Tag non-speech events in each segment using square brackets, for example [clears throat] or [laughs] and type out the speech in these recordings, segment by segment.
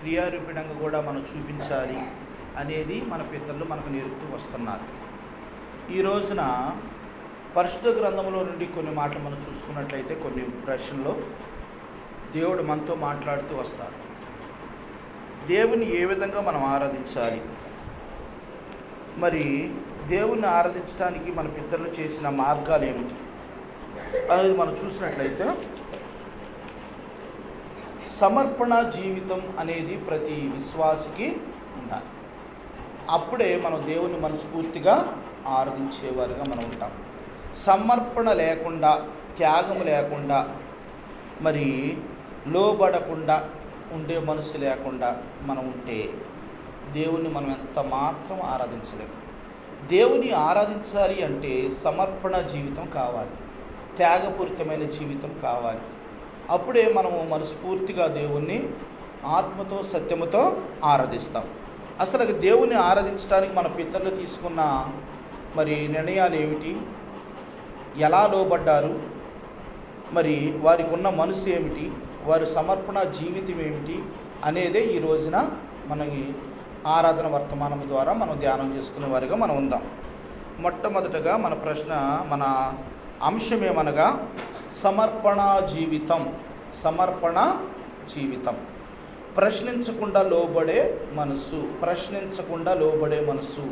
క్రియారూపిణంగా కూడా మనం చూపించాలి అనేది మన పితరులు మనకు నేర్పుతూ వస్తున్నారు. ఈ రోజున పరిశుద్ధ గ్రంథంలో నుండి కొన్ని మాటలు మనం చూసుకున్నట్లయితే కొన్ని ప్రశ్నలో దేవుడు మనతో మాట్లాడుతూ వస్తాడు దేవుని ఏ విధంగా మనం ఆరాధించాలి? మరి దేవుణ్ణి ఆరాధించడానికి మన పితరులు చేసిన మార్గాలు ఏమిటి? అనేది మనం చూసినట్లయితే సమర్పణ జీవితం అనేది ప్రతి విశ్వాసికి ఉండాలి. అప్పుడే మనం దేవుని మనస్ఫూర్తిగా ఆరాధించేవారుగా మనం ఉంటాం. సమర్పణ లేకుండా త్యాగం లేకుండా మరి లోబడకుండా ఉండే మనసు లేకుండా మనం ఉంటే దేవుణ్ణి మనం ఎంత మాత్రం ఆరాధించలేము దేవుని ఆరాధించాలి అంటే సమర్పణ జీవితం కావాలి. త్యాగపూరితమైన జీవితం కావాలి. అప్పుడే మనము మనస్ఫూర్తిగా దేవుణ్ణి ఆత్మతో సత్యముతో ఆరాధిస్తాం. అసలు దేవుణ్ణి ఆరాధించడానికి మన పితరులు తీసుకున్న మరి నిర్ణయాలు ఏమిటి? ఎలా లోబడ్డారు? మరి వారికి ఉన్న మనసు ఏమిటి? వారి సమర్పణ జీవితం ఏమిటి? అనేదే ఈ రోజున మనకి ఆరాధన వర్తమానం ద్వారా మనం ధ్యానం చేసుకునే వారిగా మనం ఉందాం. మొట్టమొదటగా మన ప్రశ్న మన అంశం ఏమనగా సమర్పణ జీవితం సమర్పణ జీవితం. ప్రశ్నించకుండా లోబడే మనసు ప్రశ్నించకుండా లోబడే మనసు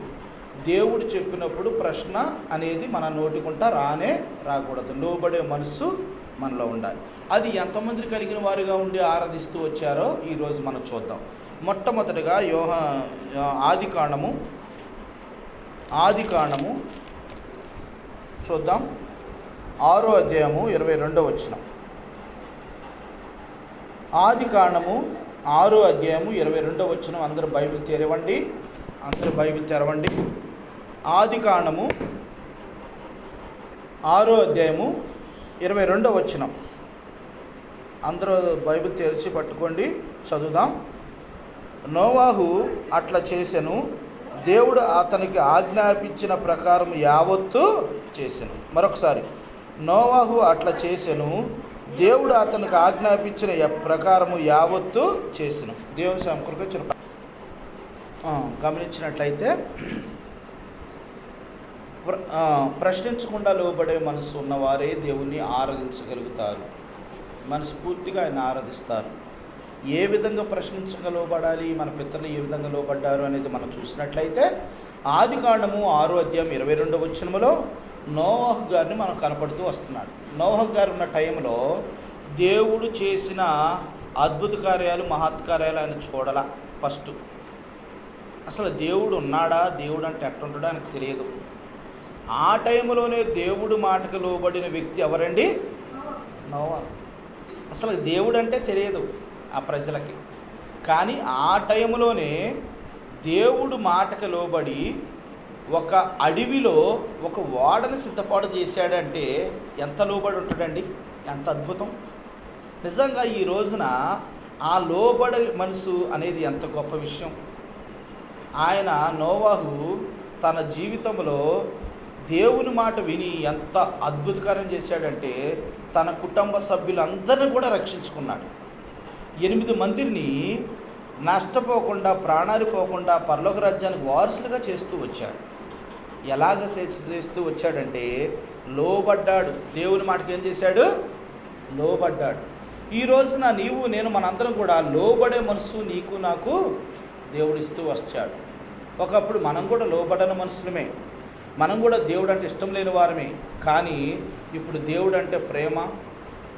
దేవుడు చెప్పినప్పుడు ప్రశ్న అనేది మన నోటికుంటా రానే రాకూడదు. లోబడే మనసు మనలో ఉండాలి. అది ఎంతమంది కలిగిన వారుగా ఉండి ఆరాధిస్తూ వచ్చారో ఈరోజు మనం చూద్దాం. మొట్టమొదటిగా యోహ ఆది కాండము ఆది కాండము చూద్దాం. ఆరో అధ్యాయము ఇరవై రెండో వచ్చిన ఆది కాండము ఆరో అధ్యాయము ఇరవై రెండో వచ్చిన అందరు బైబిల్ తెరవండి. అందరు బైబిల్ తెరవండి. ఆది కాండము ఆరో అధ్యాయము ఇరవై రెండో వచ్చిన అందరూ బైబిల్ తెరిచి పట్టుకోండి. చదువుదాం. నోవాహు అట్లా చేశాను దేవుడు అతనికి ఆజ్ఞాపించిన ప్రకారం యావత్తు చేశాను మరొకసారి. నోవాహు అట్లా చేసెను. దేవుడు అతనికి ఆజ్ఞాపించిన ప్రకారము యావత్తు చేసెను. దేవుని సంకృతి వచ్చిన గమనించినట్లయితే ప్ర ప్రశ్నించకుండా లోబడే మనసు ఉన్నవారే దేవుణ్ణి ఆరాధించగలుగుతారు. మనస్ఫూర్తిగా ఆయన ఆరాధిస్తారు. ఏ విధంగా ప్రశ్నించగా లోబడాలి మన పితరులు ఏ విధంగా లోబడ్డారు అనేది మనం చూసినట్లయితే ఆది కాండము ఆరో అధ్యాయం ఇరవై రెండవ వచ్చినములో నోహ్ గారిని మనం కనపడుతూ వస్తున్నాడు. నోహ్ గారు ఉన్న టైంలో దేవుడు చేసిన అద్భుత కార్యాలు మహత్కార్యాలు ఆయన చూడాల ఫస్ట్. అసలు దేవుడు ఉన్నాడా? దేవుడు అంటే ఎట్టుంటాడో ఆయనకు తెలియదు. ఆ టైంలోనే దేవుడు మాటకు లోబడిన వ్యక్తి ఎవరండి? నోవా అసలు దేవుడు అంటే తెలియదు ఆ ప్రజలకి. కానీ ఆ టైంలోనే దేవుడు మాటకు లోబడి ఒక అడవిలో ఒక ఓడని సిద్ధపాటు చేశాడంటే ఎంత లోబడి ఉంటాడండి? ఎంత అద్భుతం. నిజంగా ఈ రోజున ఆ లోబడి మనసు అనేది ఎంత గొప్ప విషయం. ఆయన నోవాహు తన జీవితంలో దేవుని మాట విని ఎంత అద్భుతకరం చేశాడంటే తన కుటుంబ సభ్యులందరినీ కూడా రక్షించుకున్నాడు. ఎనిమిది మందిని నష్టపోకుండా ప్రాణాలు పోకుండా పరలోక రాజ్యానికి వారసులుగా చేస్తూ వచ్చాడు. ఎలాగ చేస్తూ వచ్చాడంటే లోబడ్డాడు. దేవుని మాటకి ఏం చేశాడు? లోబడ్డాడు. ఈ రోజున నీవు నేను మనందరం కూడా లోబడే మనసు నీకు నాకు దేవుడు ఇస్తూ వచ్చాడు. ఒకప్పుడు మనం కూడా లోబడని మనుషులమే. మనం కూడా దేవుడు అంటే ఇష్టం లేని వారమే. కానీ ఇప్పుడు దేవుడు అంటే ప్రేమ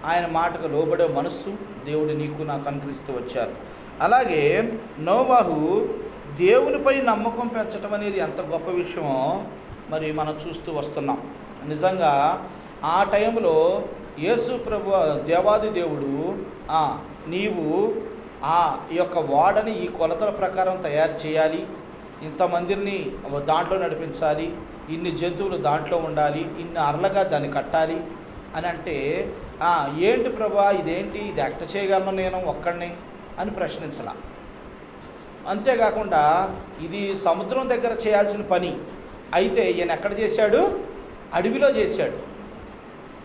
ఆయన మాటకు లోబడే మనస్సు దేవుడు నీకు నాకు అనుగ్రహిస్తూ వచ్చారు. అలాగే నోవాహు దేవునిపై నమ్మకం పెంచడం అనేది ఎంత గొప్ప విషయమో మరి మనం చూస్తూ వస్తున్నాం. నిజంగా ఆ టైంలో యేసు ప్రభు దేవాది దేవుడు నీవు ఆ ఈ యొక్క వాడని ఈ కొలతల ప్రకారం తయారు చేయాలి. ఇంతమందిని దాంట్లో నడిపించాలి. ఇన్ని జంతువులు దాంట్లో ఉండాలి. ఇన్ని అర్లగా దాన్ని కట్టాలి అని అంటే ఏంటి ప్రభా ఇదేంటి? ఇది ఎక్ట చేయగలను నేను ఒక్కడిని అని ప్రశ్నించలా. అంతేకాకుండా ఇది సముద్రం దగ్గర చేయాల్సిన పని. అయితే ఈయన ఎక్కడ చేశాడు? అడవిలో చేశాడు.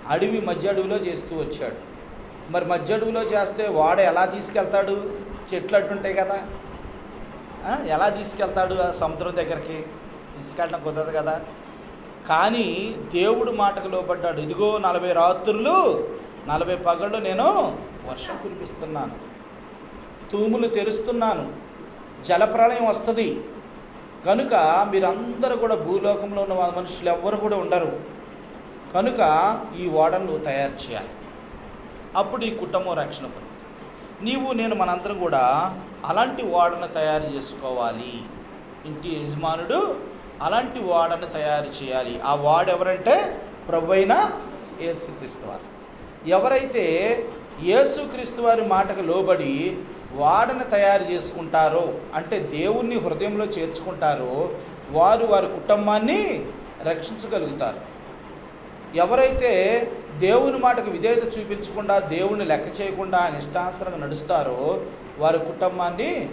అడవి మధ్య అడవిలో చేస్తూ వచ్చాడు. మరి మధ్య అడవిలో చేస్తే వాడ ఎలా తీసుకెళ్తాడు? చెట్లు అట్టుంటాయి కదా. ఎలా తీసుకెళ్తాడు ఆ సముద్రం దగ్గరికి? తీసుకెళ్ళడం కుదరదు కదా. కానీ దేవుడు మాటకు లోపడ్డాడు ఇదిగో నలభై రాత్రులు నలభై పగళ్ళు నేను వర్షం కురిపిస్తున్నాను. తూములు తెరుస్తున్నాను. జలప్రళయం వస్తుంది. కనుక మీరందరూ కూడా భూలోకంలో ఉన్న మనుషులు ఎవ్వరు కూడా ఉండరు. కనుక ఈ ఓడను నువ్వు తయారు చేయాలి. అప్పుడు ఈ కుటుంబం రక్షణ పొందుతుంది. నీవు నేను మనందరం కూడా అలాంటి ఓడను తయారు చేసుకోవాలి. ఇంటి యజమానుడు అలాంటి ఓడను తయారు చేయాలి. ఆ వాడు ఎవరంటే ప్రభు అయిన యేసుక్రీస్తు వారు. ఎవరైతే యేసుక్రీస్తు వారి మాటకు లోబడి వాడని తయారు చేసుకుంటారో అంటే దేవుణ్ణి హృదయంలో చేర్చుకుంటారో వారు వారి కుటుంబాన్ని రక్షించగలుగుతారు. ఎవరైతే దేవుని మాటకు విధేయత చూపించకుండా దేవుణ్ణి లెక్క చేయకుండా ఆయన నడుస్తారో వారి కుటుంబాన్ని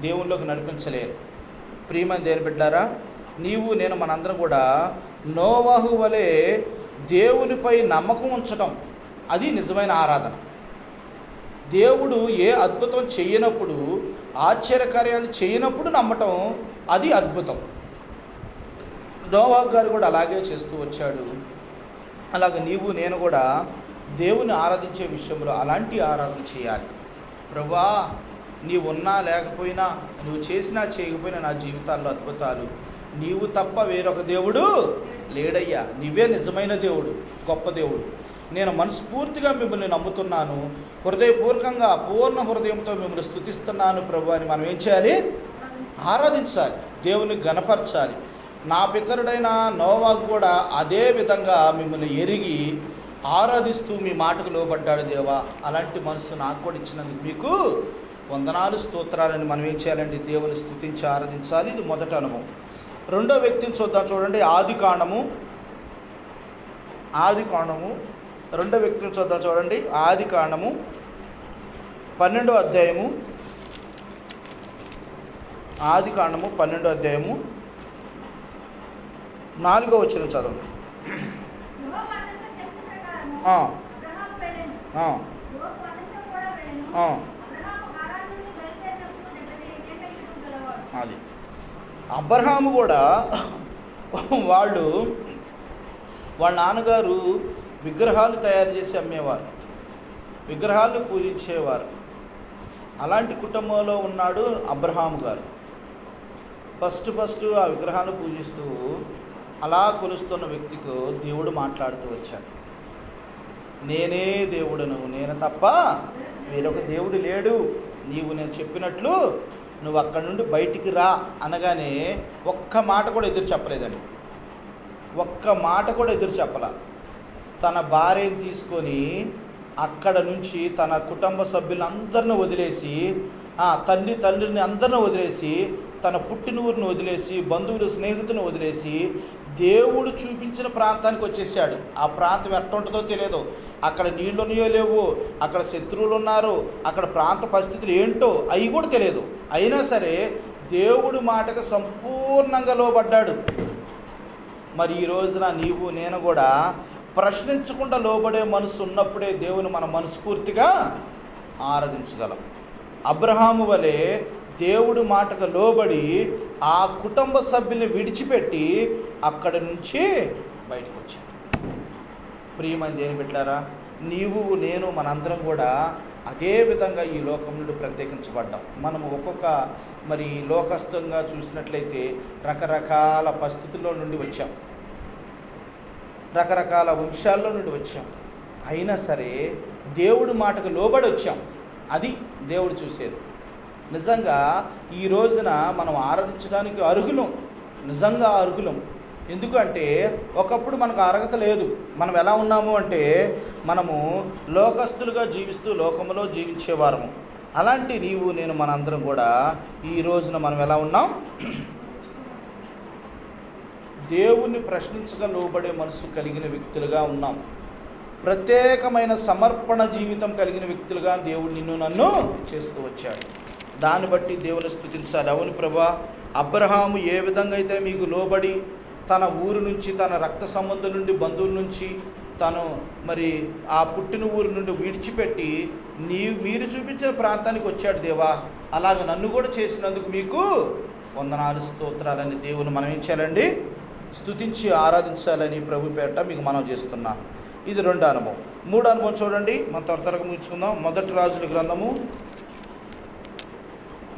దేవునిలోకి నడిపించలేరు. ప్రియమైన దేని బిడ్డారా నీవు నేను మనందరం కూడా నోవాహు వలె దేవునిపై నమ్మకం ఉంచటం అది నిజమైన ఆరాధన. దేవుడు ఏ అద్భుతం చేయనప్పుడు ఆశ్చర్యకార్యాలు చేయనప్పుడు నమ్మటం అది అద్భుతం. నోవాహు గారు కూడా అలాగే చేస్తూ వచ్చాడు. అలాగే నీవు నేను కూడా దేవుని ఆరాధించే విషయంలో అలాంటి ఆరాధన చేయాలి. ప్రభా నీవు ఉన్నా లేకపోయినా నువ్వు చేసినా చేయకపోయినా నా జీవితాల్లో అద్భుతాలు. నీవు తప్ప వేరొక దేవుడు లేడయ్యా. నీవే నిజమైన దేవుడు గొప్ప దేవుడు. నేను మనస్ఫూర్తిగా మిమ్మల్ని నమ్ముతున్నాను. హృదయపూర్వకంగా పూర్ణ హృదయంతో మిమ్మల్ని స్థుతిస్తున్నాను ప్రభు అని మనం ఏం చేయాలి? ఆరాధించాలి దేవుని గణపరచాలి నా పితరుడైన నోవాకు కూడా అదే విధంగా మిమ్మల్ని ఎరిగి ఆరాధిస్తూ మీ మాటకు లోబడ్డాడు దేవా. అలాంటి మనసు నాకు కూడా ఇచ్చినందుకు మీకు వందనాలు స్తోత్రాలని మనం ఏం చేయాలండి? దేవుని స్థుతించి ఆరాధించాలి. ఇది మొదటి అనుభవం. రెండో వ్యక్తిని చూద్దాం చూడండి. ఆది కాండము. ఆది కాండము. రెండో వ్యక్తిని చూద్దాం చూడండి. ఆది కాండము. పన్నెండో అధ్యాయము. ఆది కాండము పన్నెండో అధ్యాయము. నాలుగో వచ్చిన చదవండి. అది. అబ్రహాము కూడా వాళ్ళు వాళ్ళ నాన్నగారు విగ్రహాలు తయారు చేసి అమ్మేవారు విగ్రహాలు పూజించేవారు. అలాంటి కుటుంబంలో ఉన్నాడు అబ్రహాము గారు. ఫస్ట్ ఫస్ట్ ఆ విగ్రహాన్ని పూజిస్తూ అలా కొలుస్తున్న వ్యక్తికి దేవుడు మాట్లాడుతూ వచ్చాడు. నేనే దేవుడను నేను తప్ప వేరొక దేవుడు లేడు. నీవు నేను చెప్పినట్లు నువ్వు అక్కడి నుండి బయటికి రా అనగానే ఒక్క మాట కూడా ఎదురు చెప్పలేదండి. ఒక్క మాట కూడా ఎదురు చెప్పలా. తన భార్యని తీసుకొని అక్కడ నుంచి తన కుటుంబ సభ్యులందరిని వదిలేసి తండ్రి తల్లి తండ్రిని అందరిని వదిలేసి తన పుట్టిన ఊరిని వదిలేసి బంధువులు స్నేహితులను వదిలేసి దేవుడు చూపించిన ప్రాంతానికి వచ్చేసాడు. ఆ ప్రాంతం ఎట్టుంటుందో తెలియదు. అక్కడ నీళ్ళు ఉన్నాయో లేవు అక్కడ శత్రువులు ఉన్నారు అక్కడ ప్రాంత పరిస్థితులు ఏంటో అవి కూడా తెలియదు. అయినా సరే దేవుడు మాటకు సంపూర్ణంగా లోబడ్డాడు. మరి ఈ రోజున నీవు నేను కూడా ప్రశ్నించకుండా లోబడే మనసు ఉన్నప్పుడే దేవుని మన మనస్ఫూర్తిగా ఆరాధించగలం. అబ్రహాము వలె దేవుడు మాటకు లోబడి ఆ కుటుంబ సభ్యుల్ని విడిచిపెట్టి అక్కడి నుంచి బయటకు వచ్చాడు. ప్రియమని దేని పెట్టారా నీవు నేను మనందరం కూడా అదే విధంగా ఈ లోకం నుండి ప్రత్యేకించబడ్డాం. మనం ఒక్కొక్క మరి లోకస్థంగా చూసినట్లయితే రకరకాల పరిస్థితుల్లో నుండి వచ్చాం. రకరకాల వంశాల్లో నుండి వచ్చాం. అయినా సరే దేవుడు మాటకు లోబడి వచ్చాం. అది దేవుడు చూసేది. నిజంగా ఈ రోజున మనం ఆరాధించడానికి అర్హులం. నిజంగా అర్హులం. ఎందుకంటే ఒకప్పుడు మనకు అర్హత లేదు. మనం ఎలా ఉన్నాము అంటే మనము లోకస్తులుగా జీవిస్తూ లోకంలో జీవించేవారము. అలాంటి నీవు నేను మనందరం కూడా ఈ రోజున మనం ఎలా ఉన్నాం? దేవుణ్ణి ప్రశ్నించగా లోబడే మనసు కలిగిన వ్యక్తులుగా ఉన్నాం. ప్రత్యేకమైన సమర్పణ జీవితం కలిగిన వ్యక్తులుగా దేవుడు నిన్ను నన్ను చేస్తూ వచ్చాడు. దాన్ని బట్టి దేవుని స్థుతించాలి. అవును ప్రభా అబ్రహాము ఏ విధంగా అయితే మీకు లోబడి తన ఊరు నుంచి తన రక్త సంబంధం నుండి బంధువుల నుంచి తను మరి ఆ పుట్టిన ఊరు నుండి విడిచిపెట్టి నీ మీరు చూపించిన ప్రాంతానికి వచ్చాడు దేవా. అలాగ నన్ను కూడా చేసినందుకు మీకు వందనాలు స్తోత్రాలని దేవుని మనం ఏం చేయాలండి. స్తుతించి ఆరాధించాలని ప్రభు పేట మీకు మనం చేస్తున్నాను ఇది రెండు అనుభవం. మూడు అనుభవం చూడండి. మనం త్వర త్వరగా ముగించుకుందాం. మొదటి రాజుల గ్రంథము.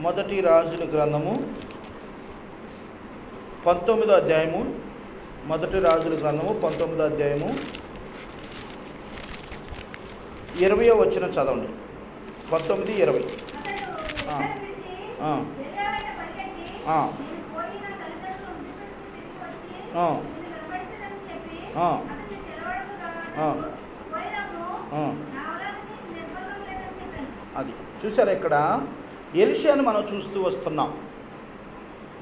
మొదటి రాజుల గ్రంథము. పంతొమ్మిదో అధ్యాయము. మొదటి రాజుల గ్రంథము పంతొమ్మిదో అధ్యాయము. ఇరవయో వచ్చిన చదవండి. పంతొమ్మిది ఇరవై. అది. చూసారా ఇక్కడ? ఎలిషియాని మనం చూస్తూ వస్తున్నాం.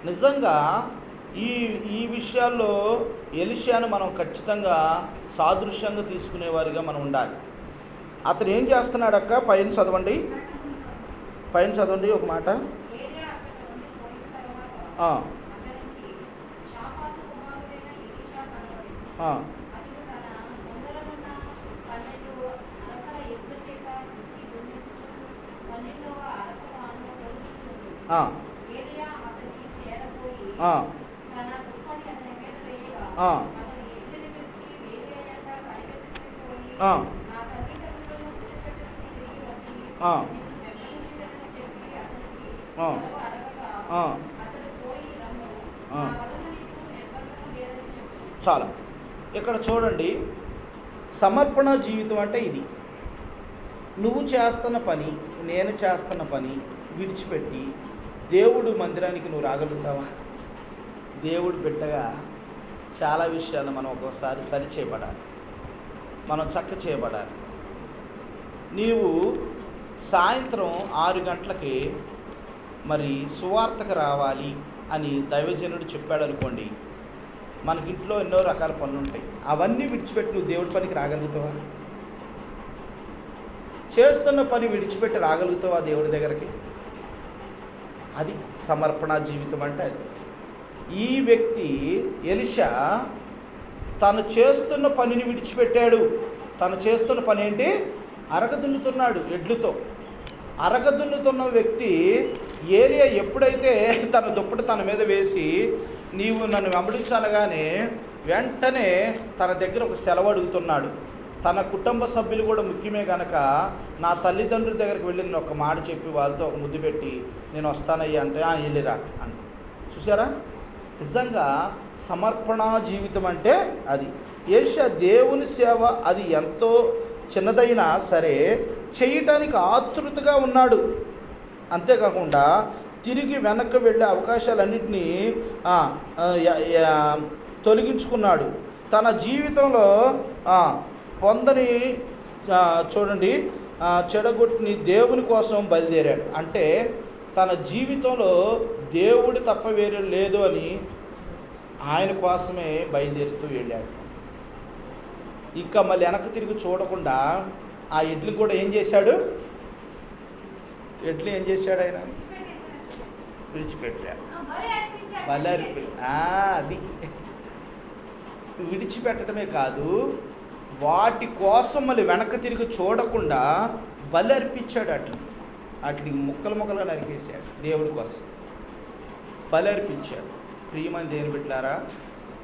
నిజంగా ఈ ఈ విషయాల్లో ఎలిషియాను మనం ఖచ్చితంగా సాదృశ్యంగా తీసుకునేవారిగా మనం ఉండాలి. అతను ఏం చేస్తున్నాడక్క? పైన చదవండి. పైన చదవండి ఒక మాట. చాలా. ఇక్కడ చూడండి సమర్పణ జీవితం అంటే ఇది. నువ్వు చేస్తున్న పని నేను చేస్తున్న పని విడిచిపెట్టి దేవుడు మందిరానికి నువ్వు రాగలుగుతావా? దేవుడు బిడ్డగా చాలా విషయాలు మనం ఒక్కోసారి సరి చేయబడాలి. మనం చక్క చేయబడాలి. నీవు సాయంత్రం ఆరు గంటలకి మరి సువార్తకు రావాలి అని దైవజనుడు చెప్పాడు అనుకోండి మనకి ఇంట్లో ఎన్నో రకాల పనులు ఉంటాయి. అవన్నీ విడిచిపెట్టి నువ్వు దేవుడి పనికి రాగలుగుతావా? చేస్తున్న పని విడిచిపెట్టి రాగలుగుతావా దేవుడి దగ్గరికి? అది సమర్పణ జీవితం అంటే అది. ఈ వ్యక్తి ఎలిషా తను చేస్తున్న పనిని విడిచిపెట్టాడు. తను చేస్తున్న పని ఏంటి? అరగదున్నుతున్నాడు ఎడ్లుతో. అరగదున్నుతున్న వ్యక్తి ఏలియా ఎప్పుడైతే తన దుప్పటి తన మీద వేసి నీవు నన్ను వెంబడించనగానే వెంటనే తన దగ్గర ఒక సెలవు అడుగుతున్నాడు. తన కుటుంబ సభ్యులు కూడా ముఖ్యమే గనక నా తల్లిదండ్రుల దగ్గరికి వెళ్ళి నేను ఒక మాట చెప్పి వాళ్ళతో ఒక ముద్దు పెట్టి నేను వస్తానయ్యా అంటే "ఆ, వెళ్ళిరా అన్న చూసారా నిజంగా సమర్పణ జీవితం అంటే అది. ఏషియా దేవుని సేవ అది ఎంతో చిన్నదైనా సరే చేయటానికి ఆతృతగా ఉన్నాడు. అంతేకాకుండా తిరిగి వెనక్కి వెళ్ళే అవకాశాలన్నింటినీ తొలగించుకున్నాడు. తన జీవితంలో పొందని చూడండి చెడగొట్టిని దేవుని కోసం బయలుదేరాడు. అంటే తన జీవితంలో దేవుడు తప్ప వేరే లేదు అని ఆయన కోసమే బయలుదేరుతూ వెళ్ళాడు. ఇంకా మళ్ళీ వెనక్కి తిరిగి చూడకుండా ఆ ఇడ్లు కూడా ఏం చేశాడు? ఎడ్లు ఏం చేశాడు ఆయన? అర్పించాడు. బలర్పి అది. విడిచిపెట్టడమే కాదు వాటి కోసం మళ్ళీ వెనక్కి తిరిగి చూడకుండా బలి అర్పించాడు అట్లా. వాటిని ముక్కలు ముక్కలుగా నరికేశాడు దేవుడి కోసం. బలి అర్పించాడు. ప్రియమని దేని పెట్టారా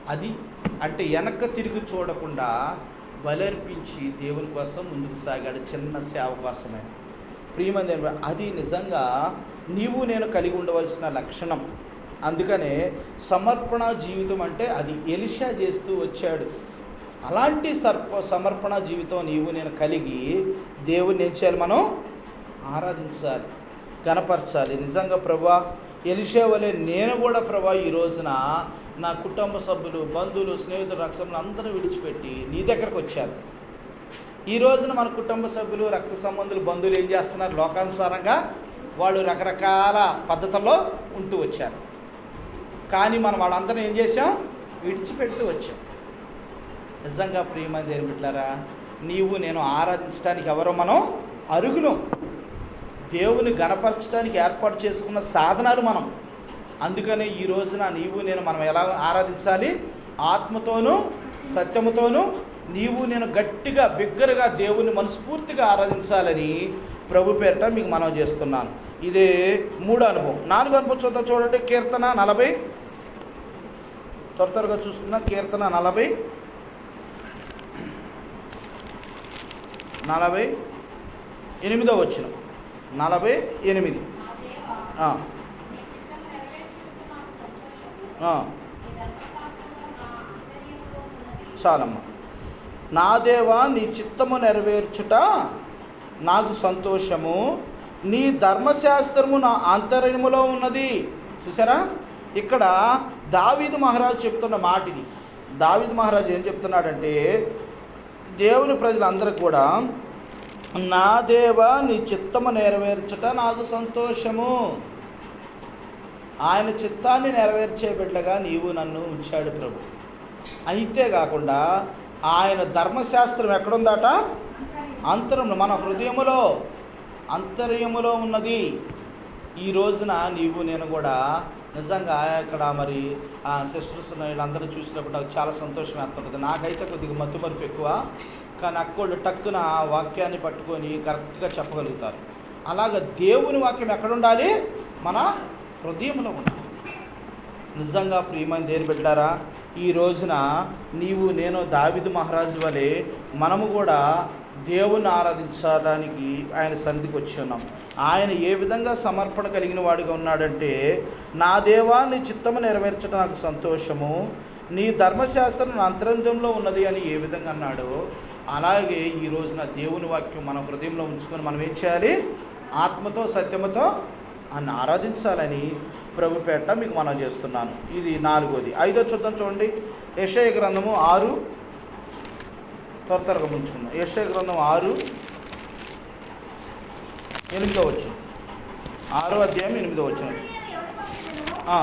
అది అంటే వెనక్కి తిరిగి చూడకుండా బలి అర్పించి దేవుని కోసం ముందుకు సాగాడు చిన్న సేవ కోసమే. ప్రియమని అది నిజంగా నీవు నేను కలిగి ఉండవలసిన లక్షణం. అందుకనే సమర్పణ జీవితం అంటే అది ఎలిషా చేస్తూ వచ్చాడు. అలాంటి సర్ప సమర్పణ జీవితం నీవు నేను కలిగి దేవుని ఏం చేయాలి మనం? ఆరాధించాలి గనపరచాలి నిజంగా ప్రభా ఎలిషా వలె నేను కూడా ప్రభా ఈ రోజున నా కుటుంబ సభ్యులు బంధువులు స్నేహితులు రక్షణలు అందరూ విడిచిపెట్టి నీ దగ్గరకు వచ్చారు ఈ రోజున మన కుటుంబ సభ్యులు రక్త సంబంధులు బంధువులు ఏం చేస్తున్నారు? లోకానుసారంగా వాళ్ళు రకరకాల పద్ధతుల్లో ఉంటూ వచ్చారు. కానీ మనం వాళ్ళందరం ఏం చేసాం విడిచిపెడుతూ వచ్చాం. నిజంగా ప్రియమైన దేని నీవు నేను ఆరాధించడానికి ఎవరో మనం అరుగులం దేవుని గణపరచడానికి ఏర్పాటు చేసుకున్న సాధనాలు మనం. అందుకనే ఈ రోజున నీవు నేను మనం ఎలా ఆరాధించాలి? ఆత్మతోనూ సత్యముతోనూ నీవు నేను గట్టిగా బిగ్గరగా దేవుని మనస్ఫూర్తిగా ఆరాధించాలని ప్రభు పేరిట మీకు మనం చేస్తున్నాను. ఇది మూడో అనుభవం. నాలుగో అనుభవం చూద్దాం చూడండి. కీర్తన నలభై. త్వర త్వరగా చూసుకున్నా కీర్తన నలభై. నలభై ఎనిమిదో వచ్చిన. నలభై ఎనిమిది. చాలమ్మ. నా దేవా నీ చిత్తము నెరవేర్చుట నాకు సంతోషము. నీ ధర్మశాస్త్రము నా ఆంతర్యములో ఉన్నది. చూసారా ఇక్కడ దావీదు మహారాజు చెప్తున్న మాట ఇది దావీదు మహారాజు ఏం చెప్తున్నాడంటే దేవుని ప్రజలందరూ కూడా నా దేవ నీ చిత్తము నెరవేర్చుట నాకు సంతోషము. ఆయన చిత్తాన్ని నెరవేర్చే బిడ్డగా నీవు నన్ను ఉంచాడు ప్రభు. అయితే కాకుండా ఆయన ధర్మశాస్త్రం ఎక్కడుందట? అంతరం మన హృదయములో. అంతర్యములో ఉన్నది. ఈ రోజున నీవు నేను కూడా నిజంగా ఇక్కడ మరి ఆ సిస్టర్స్ వీళ్ళందరూ చూసినప్పుడు నాకు చాలా సంతోషం వేస్తుంటుంది. నాకైతే కొద్దిగా మత్తుమరుపు ఎక్కువ. కానీ అక్కోళ్ళు టక్కున ఆ వాక్యాన్ని పట్టుకొని కరెక్ట్గా చెప్పగలుగుతారు. అలాగ దేవుని వాక్యం ఎక్కడ ఉండాలి? మన హృదయంలో ఉండాలి. నిజంగా ప్రియమైన దేని బిడ్డారా ఈ రోజున నీవు నేను దావిదు మహారాజు వలె మనము కూడా దేవుని ఆరాధించడానికి ఆయన సన్నిధికి వచ్చి ఉన్నాం. ఆయన ఏ విధంగా సమర్పణ కలిగిన వాడిగా ఉన్నాడంటే నా దేవా నీ చిత్తము నెరవేర్చడం నాకు సంతోషము. నీ ధర్మశాస్త్రం నా అంతరంగంలో ఉన్నది అని ఏ విధంగా అన్నాడో అలాగే ఈ రోజున దేవుని వాక్యం మన హృదయంలో ఉంచుకొని మనం ఏం చేయాలి? ఆత్మతో సత్యముతో అని ఆరాధించాలని ప్రభుపేట మీకు మనం చేస్తున్నాను. ఇది నాలుగోది. ఐదో చూద్దాం చూడండి. యశయ గ్రంథము ఆరు త్వర త్వరగా ముంచుకుందాం. యశయ గ్రంథం ఆరు ఎనిమిదో వచ్చిన ఆరో అధ్యాయం ఎనిమిదో వచ్చిన ఆ.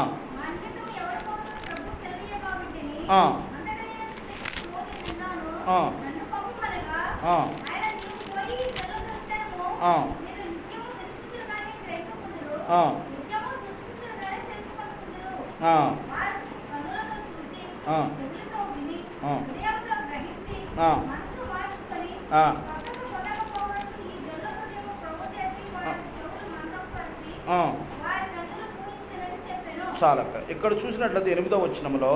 చాలక్క. ఇక్కడ చూసినట్లయితే ఎనిమిదో వచనంలో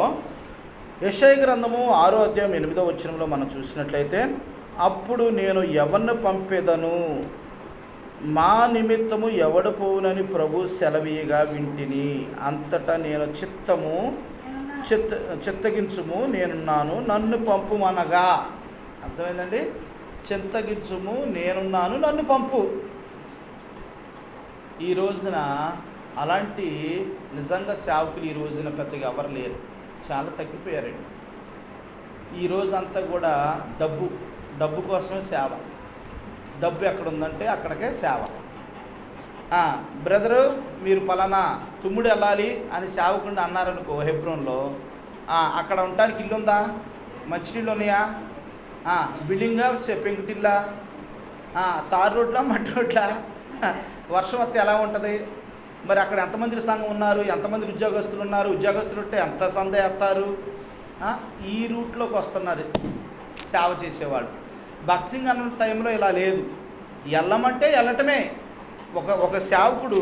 యశయ గ్రంథము ఆరో అధ్యాయం ఎనిమిదో వచనంలో మనం చూసినట్లయితే అప్పుడు నేను ఎవరిని పంపేదను? మా నిమిత్తము ఎవడు పోవునని ప్రభు సెలవీయగా వింటిని. అంతటా నేను చిత్తము చిత్త చిత్తగించుము నేనున్నాను నన్ను పంపుమనగా. అర్థమైందండి? చింతగించుము నేనున్నాను నన్ను పంపు. ఈ రోజున అలాంటి నిజంగా సేవకులు ఈ రోజున పెద్దగా ఎవరు లేరు. చాలా తగ్గిపోయారండి. ఈ రోజంతా కూడా డబ్బు డబ్బు కోసమే సేవ. డబ్బు ఎక్కడ ఉందంటే అక్కడికే సేవ. బ్రదరు మీరు పలానా తుమ్ముడు వెళ్ళాలి అని సేవకుండా అన్నారనుకో హెబ్రోన్లో. అక్కడ ఉండటానికి ఇల్లు ఉందా? మంచినీళ్ళు ఉన్నాయా? ఆ, బిల్డింగా పెంకుటిల్లా? తారు రోడ్లా మట్టి రోడ్లా? వర్షం వస్తే ఎలా ఉంటుంది? మరి అక్కడ ఎంతమంది సంఘం ఉన్నారు? ఎంతమంది ఉద్యోగస్తులు ఉన్నారు? ఉద్యోగస్తులు ఉంటే ఎంత సందే ఎత్తారు? ఈ రూట్లోకి వస్తున్నారు సేవ చేసేవాళ్ళు బక్సింగ్ అన్న టైంలో ఇలా లేదు. వెళ్ళమంటే వెళ్ళటమే. ఒక ఒక సేవకుడు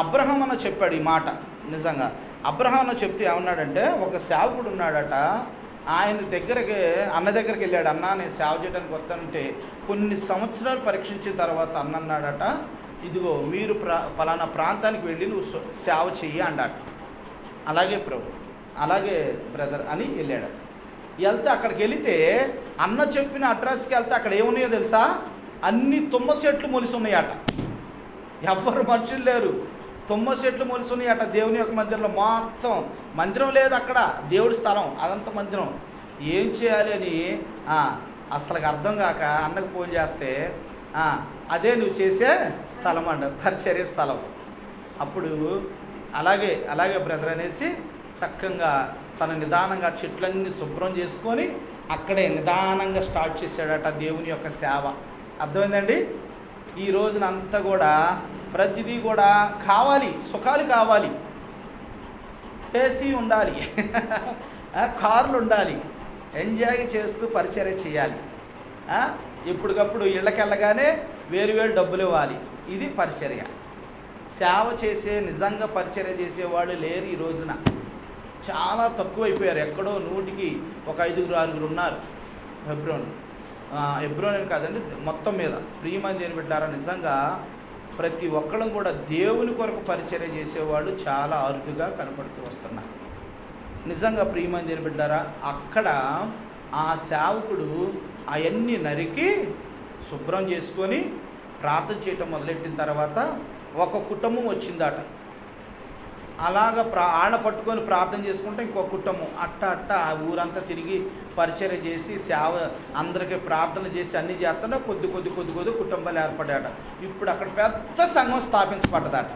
అబ్రహం అన్న చెప్పాడు ఈ మాట నిజంగా. అబ్రహం అన్న చెప్తే ఏమన్నాడంటే ఒక సేవకుడు ఉన్నాడట ఆయన దగ్గరికి అన్న దగ్గరికి వెళ్ళాడు అన్న నేను సేవ చేయడానికి వస్తానంటే కొన్ని సంవత్సరాలు పరీక్షించిన తర్వాత అన్న అన్నాడట ఇదిగో మీరు ప్రా పలానా ప్రాంతానికి వెళ్ళి నువ్వు సేవ చెయ్యి అన్నాడు అలాగే ప్రభు అలాగే బ్రదర్ అని వెళ్ళాడు. వెళ్తే అక్కడికి వెళితే అన్న చెప్పిన అడ్రస్కి వెళ్తే అక్కడ ఏమున్నాయో తెలుసా? అన్ని తుమ్మ చెట్లు మొలిసి ఉన్నాయట. ఎవ్వరు మనుషులు లేరు. తుమ్మ చెట్లు మొలుసున్నాయి అట దేవుని యొక్క మందిరంలో. మొత్తం మందిరం లేదు అక్కడ. దేవుడి స్థలం అదంతా మందిరం. ఏం చేయాలి అని అసలుకి అర్థం కాక అన్నకు ఫోన్ చేస్తే అదే నువ్వు చేసే స్థలం అంట పరిచర్య స్థలం. అప్పుడు అలాగే అలాగే బ్రదర్ అనేసి చక్కగా తన నిదానంగా చెట్లన్నీ శుభ్రం చేసుకొని అక్కడే నిదానంగా స్టార్ట్ చేశాడట దేవుని యొక్క సేవ. అర్థమైందండి? ఈ రోజున అంతా కూడా ప్రతిదీ కూడా కావాలి సుఖాలు కావాలి. ఏసీ ఉండాలి. [laughs] కార్లు ఉండాలి. ఎంజాయ్ చేస్తూ పరిచర్య చేయాలి. ఎప్పటికప్పుడు ఇళ్ళకెళ్ళగానే వేరు వేరు డబ్బులు ఇవ్వాలి. ఇది పరిచర్య. సేవ చేసే నిజంగా పరిచర్య చేసేవాళ్ళు లేరు ఈ రోజున. చాలా తక్కువైపోయారు. ఎక్కడో నూటికి ఒక ఐదుగురు ఆరుగురు ఉన్నారు హెబ్రోన్ ఆ, కాదండి మొత్తం మీద. ప్రియమంది దేని బిడ్డారా నిజంగా ప్రతి ఒక్కళ్ళం కూడా దేవుని కొరకు పరిచర్య చేసేవాళ్ళు చాలా అరుదుగా కనపడుతూ వస్తున్నారు. నిజంగా ప్రియమంది దేని బిడ్డారా అక్కడ ఆ సేవకుడు అవన్నీ నరికి శుభ్రం చేసుకొని ప్రార్థన చేయటం మొదలెట్టిన తర్వాత ఒక కుటుంబం వచ్చిందట. అలాగ ప్రా ఆడ పట్టుకొని ప్రార్థన చేసుకుంటే ఇంకో కుటుంబం. అట్ట అట్ట ఆ ఊరంతా తిరిగి పరిచర్య చేసి సేవ అందరికీ ప్రార్థన చేసి అన్నీ చేస్తుంటే కొద్ది కొద్ది కొద్ది కొద్ది కుటుంబాలు ఏర్పడాట ఇప్పుడు అక్కడ పెద్ద సంఘం స్థాపించబడ్డదట.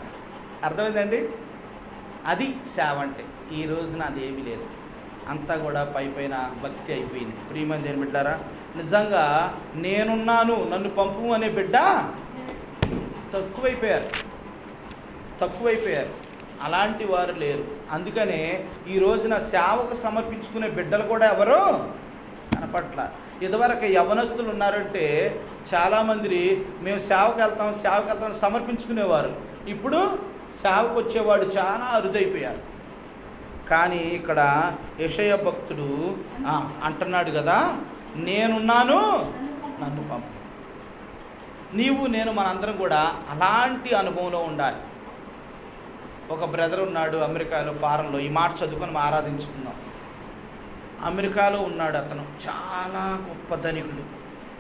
అర్థమైందండి? అది సేవ అంటే. ఈ రోజున అది ఏమీ లేదు. అంతా కూడా పై పైన భక్తి అయిపోయింది. ప్రియమని ఏం బిడ్డారా నిజంగా నేనున్నాను నన్ను పంపు అనే బిడ్డ తక్కువైపోయారు. తక్కువైపోయారు. అలాంటి వారు లేరు. అందుకనే ఈ రోజున సేవకు సమర్పించుకునే బిడ్డలు కూడా ఎవరు? కనపట్ల ఇదివరకు యవనస్తులు ఉన్నారంటే చాలామంది మేము సేవకు వెళ్తాం సేవకు వెళ్తాం సమర్పించుకునేవారు. ఇప్పుడు సేవకు వచ్చేవాడు చాలా అరుదైపోయారు. కానీ ఇక్కడ యషయ భక్తుడు అంటున్నాడు కదా నేనున్నాను నన్ను పంపు. నీవు నేను మనందరం కూడా అలాంటి అనుభవంలో ఉండాలి. ఒక బ్రదర్ ఉన్నాడు అమెరికాలో ఫారెన్లో. ఈ మాట చదువుకొని మనం ఆరాధించుకుందాం. అమెరికాలో ఉన్నాడు అతను. చాలా గొప్ప ధనికుడు.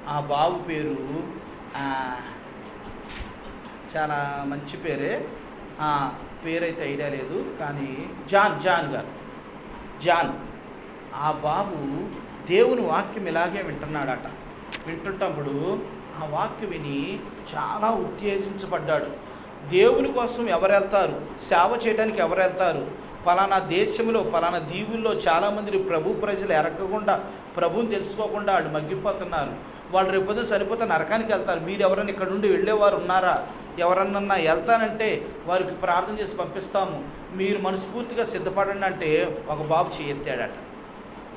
ఆ బాబు పేరు చాలా మంచి పేరే. ఆ, పేరైతే ఐడియా లేదు కానీ జాన్ జాన్ గారు. జాన్. ఆ బాబు దేవుని వాక్యం ఇలాగే వింటున్నాడట. వింటుంటప్పుడు ఆ వాక్యం విని చాలా ఉత్తేజించబడ్డాడు. దేవుని కోసం ఎవరు వెళ్తారు సేవ చేయడానికి ఎవరు వెళ్తారు పలానా దేశంలో పలానా దీవుల్లో చాలామంది ప్రభు ప్రజలు ఎరగకుండా ప్రభుని తెలుసుకోకుండా వాళ్ళు మగ్గిపోతున్నారు. వాళ్ళు రేపొద్దు సరిపోతే నరకానికి వెళ్తారు. మీరు ఎవరైనా ఇక్కడ నుండి వెళ్ళేవారు ఉన్నారా? ఎవరన్నా వెళ్తానంటే వారికి ప్రార్థన చేసి పంపిస్తాము. మీరు మనస్ఫూర్తిగా సిద్ధపడండి అంటే ఒక బాబు చేయెత్తాడట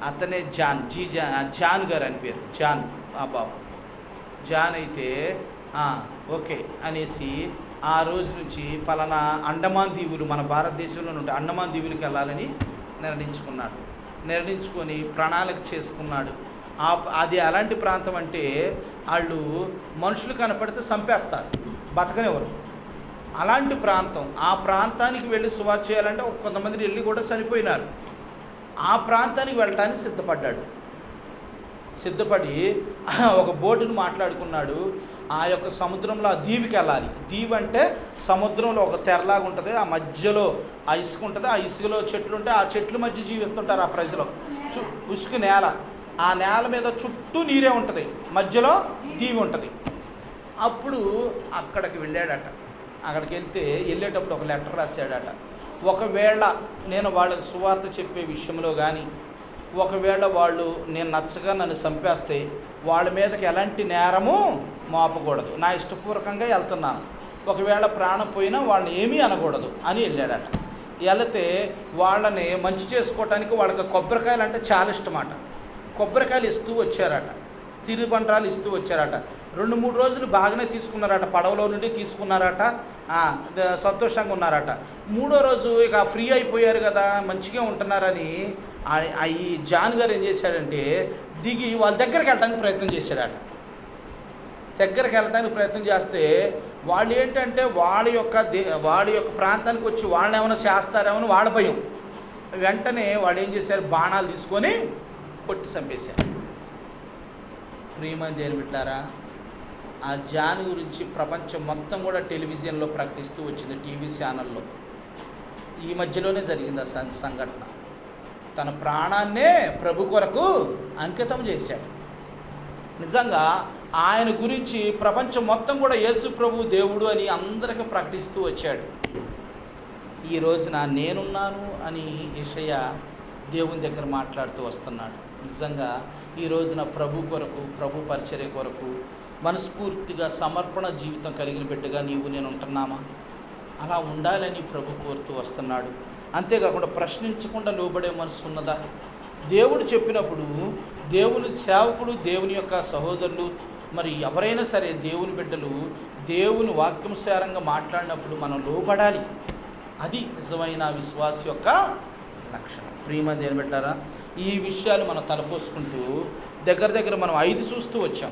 అతనే జాన్ జీ జాన్ జాన్ గారు అని పేరు. జాన్ ఆ బాబు. జాన్ అయితే ఓకే అనేసి ఆ రోజు నుంచి పలానా అండమాన్ దీవులు మన భారతదేశంలో నుండి అండమాన్ దీవులకు వెళ్ళాలని నిర్ణయించుకున్నాడు. నిర్ణయించుకొని ప్రణాళిక చేసుకున్నాడు. ఆ అది అలాంటి ప్రాంతం అంటే వాళ్ళు మనుషులు కనపడితే చంపేస్తారు బతకనివ్వరు. అలాంటి ప్రాంతం ఆ ప్రాంతానికి వెళ్ళి సువార్ చేయాలంటే కొంతమంది వెళ్ళి కూడా చనిపోయినారు. ఆ ప్రాంతానికి వెళ్ళటానికి సిద్ధపడ్డాడు. సిద్ధపడి ఒక బోటును మాట్లాడుకున్నాడు. ఆ యొక్క సముద్రంలో ఆ దీవికి వెళ్ళాలి. దీవి అంటే సముద్రంలో ఒక తెరలాగా ఉంటుంది. ఆ మధ్యలో ఆ ఇసుక ఉంటుంది. ఆ ఇసుకలో చెట్లు ఉంటే ఆ చెట్ల మధ్య జీవిస్తుంటారు ఆ ప్రజలు. చు ఉసుకు నేల. ఆ నేల మీద చుట్టూ నీరే ఉంటుంది. మధ్యలో దీవి ఉంటుంది. అప్పుడు అక్కడికి వెళ్ళాడట. అక్కడికి వెళ్తే వెళ్ళేటప్పుడు ఒక లెటర్ రాశాడట. ఒకవేళ నేను వాళ్ళకి సువార్త చెప్పే విషయంలో కానీ ఒకవేళ వాళ్ళు నేను నచ్చగా నన్ను చంపేస్తే వాళ్ళ మీదకి ఎలాంటి నేరము మోపకూడదు. నా ఇష్టపూర్వకంగా వెళ్తున్నాను. ఒకవేళ ప్రాణం పోయినా వాళ్ళని ఏమీ అనకూడదు అని వెళ్ళాడట. వెళితే వాళ్ళని మంచి చేసుకోవటానికి వాళ్ళకి కొబ్బరికాయలు అంటే చాలా ఇష్టమాట. కొబ్బరికాయలు ఇస్తూ వచ్చారట. స్థిరి బండరాలు ఇస్తూ వచ్చారట. రెండు మూడు రోజులు బాగానే తీసుకున్నారట. పడవలో నుండి తీసుకున్నారట. సంతోషంగా ఉన్నారట. మూడో రోజు ఇక ఫ్రీ అయిపోయారు కదా మంచిగా ఉంటున్నారని ఈ జాన్ గారు ఏం చేశాడంటే దిగి వాళ్ళ దగ్గరికి వెళ్ళడానికి ప్రయత్నం చేశాడట. దగ్గరికి వెళ్ళడానికి ప్రయత్నం చేస్తే వాళ్ళు ఏంటంటే వాళ్ళ యొక్క దే వాళ్ళ యొక్క ప్రాంతానికి వచ్చి వాళ్ళని ఏమైనా చేస్తారేమో వాళ్ళ భయం. వెంటనే వాళ్ళు ఏం చేశారు? బాణాలు తీసుకొని కొట్టి చంపేశారు. ప్రియమని దేని ఆ జాన్ గురించి ప్రపంచం మొత్తం కూడా టెలివిజన్లో ప్రకటిస్తూ వచ్చింది టీవీ ఛానల్లో. ఈ మధ్యలోనే జరిగింది ఆ సంఘటన. తన ప్రాణాన్నే ప్రభు కొరకు అంకితం చేశాడు. నిజంగా ఆయన గురించి ప్రపంచం మొత్తం కూడా యేసు ప్రభు దేవుడు అని అందరికీ ప్రకటిస్తూ వచ్చాడు. ఈ రోజున నేనున్నాను అని ఇషయ దేవుని దగ్గర మాట్లాడుతూ వస్తున్నాడు. నిజంగా ఈ రోజున ప్రభు కొరకు ప్రభు పరిచర్య కొరకు మనస్ఫూర్తిగా సమర్పణ జీవితం కలిగిన బిడ్డగా నీవు నేను ఉంటున్నామా? అలా ఉండాలని ప్రభు కోరుతూ వస్తున్నాడు. అంతేకాకుండా ప్రశ్నించకుండా లోబడే మనసు ఉన్నదా? దేవుడు చెప్పినప్పుడు దేవుని సేవకుడు దేవుని యొక్క సహోదరులు మరి ఎవరైనా సరే దేవుని బిడ్డలు దేవుని వాక్యంసారంగా మాట్లాడినప్పుడు మనం లోబడాలి. అది నిజమైన విశ్వాస యొక్క లక్షణం. ప్రియమ దేని పెట్టారా ఈ విషయాలు మనం తలపోసుకుంటూ దగ్గర దగ్గర మనం ఐదు చూస్తూ వచ్చాం.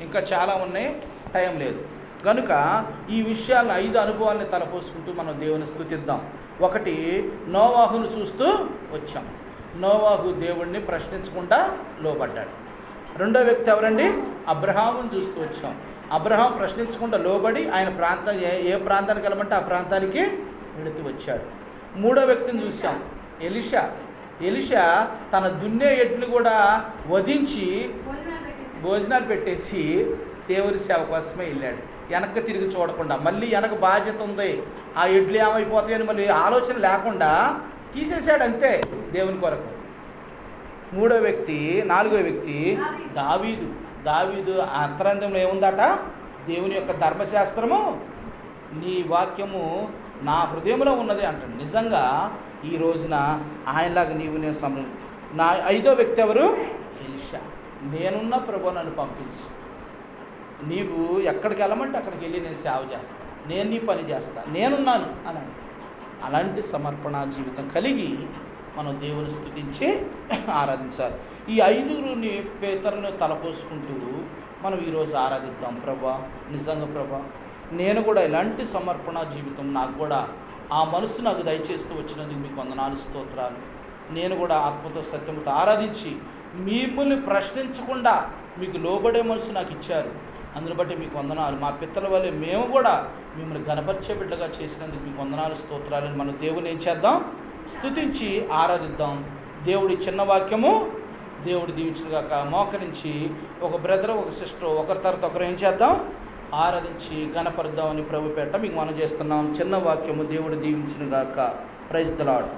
ఇంకా చాలా ఉన్నాయి టైం లేదు. కనుక ఈ విషయాలను ఐదు అనుభవాల్ని తలపోసుకుంటూ మనం దేవుని స్థుతిద్దాం. ఒకటి నోవాహును చూస్తూ వచ్చాం. నోవాహు దేవుణ్ణి ప్రశ్నించకుండా లోబడ్డాడు. రెండో వ్యక్తి ఎవరండి? అబ్రహాముని చూస్తూ వచ్చాం. అబ్రహాం ప్రశ్నించకుండా లోబడి ఆయన ప్రాంతం ఏ ఏ ప్రాంతానికి వెళ్ళమంటే ఆ ప్రాంతానికి వెళుతూ వచ్చాడు. మూడో వ్యక్తిని చూసాం ఎలిషా. ఎలిషా తన దున్నే ఎడ్లు కూడా వధించి భోజనాలు పెట్టేసి భోజనాలు పెట్టేసి దేవుని సేవ కోసమే వెళ్ళాడు. వెనక్కి తిరిగి చూడకుండా మళ్ళీ వెనక బాధ్యత ఉంది. ఆ ఎడ్లు ఏమైపోతాయని మళ్ళీ ఆలోచన లేకుండా తీసేశాడు అంతే దేవుని కొరకు. మూడో వ్యక్తి నాలుగో వ్యక్తి దావీదు. దావీదు అంతరంగంలో ఏముందట? దేవుని యొక్క ధర్మశాస్త్రము నీ వాక్యము నా హృదయంలో ఉన్నది అంటాడు నిజంగా ఈ రోజున ఆయనలాగా నీవు నేను సమ నా ఐదో వ్యక్తి ఎవరు? ఎలిషా. నేనున్న ప్రభు నన్ను పంపించు. నీవు ఎక్కడికి వెళ్ళమంటే అక్కడికి వెళ్ళి నేను సేవ చేస్తాను. నేను నీ పని చేస్తాను నేనున్నాను అని అలాంటి సమర్పణ జీవితం కలిగి మనం దేవుని స్థుతించి [clears throat] ఆరాధించాలి. ఈ ఐదుగురిని పేతరులను తలపోసుకుంటూ మనం ఈరోజు ఆరాధిద్దాం. ప్రభా నిజంగా ప్రభా నేను కూడా ఇలాంటి సమర్పణ జీవితం నాకు కూడా ఆ మనసు నాకు దయచేస్తూ వచ్చినందుకు మీకు వందనాలు స్తోత్రాలు. నేను కూడా ఆత్మతో సత్యంతో ఆరాధించి మిమ్మల్ని ప్రశ్నించకుండా మీకు లోబడే మనసు నాకు ఇచ్చారు. అందుని బట్టి మీకు వందనాలు. మా పిత్తల వల్లే మేము కూడా మిమ్మల్ని గణపరిచే బిడ్డగా చేసినందుకు మీకు వందనాలు స్తోత్రాలని మనం దేవుని ఏం చేద్దాం? స్థుతించి ఆరాధిద్దాం. దేవుడి చిన్న వాక్యము దేవుడు దీవించుగాక మోకరించి ఒక బ్రదర్ ఒక సిస్టర్ ఒకరి తర్వాత ఒకరు ఏం చేద్దాం? ఆరాధించి గణపరుద్దామని ప్రభు పెట్ట మీకు మనం చేస్తున్నాం. చిన్న వాక్యము దేవుడు దీవించునుగాక. Praise the lord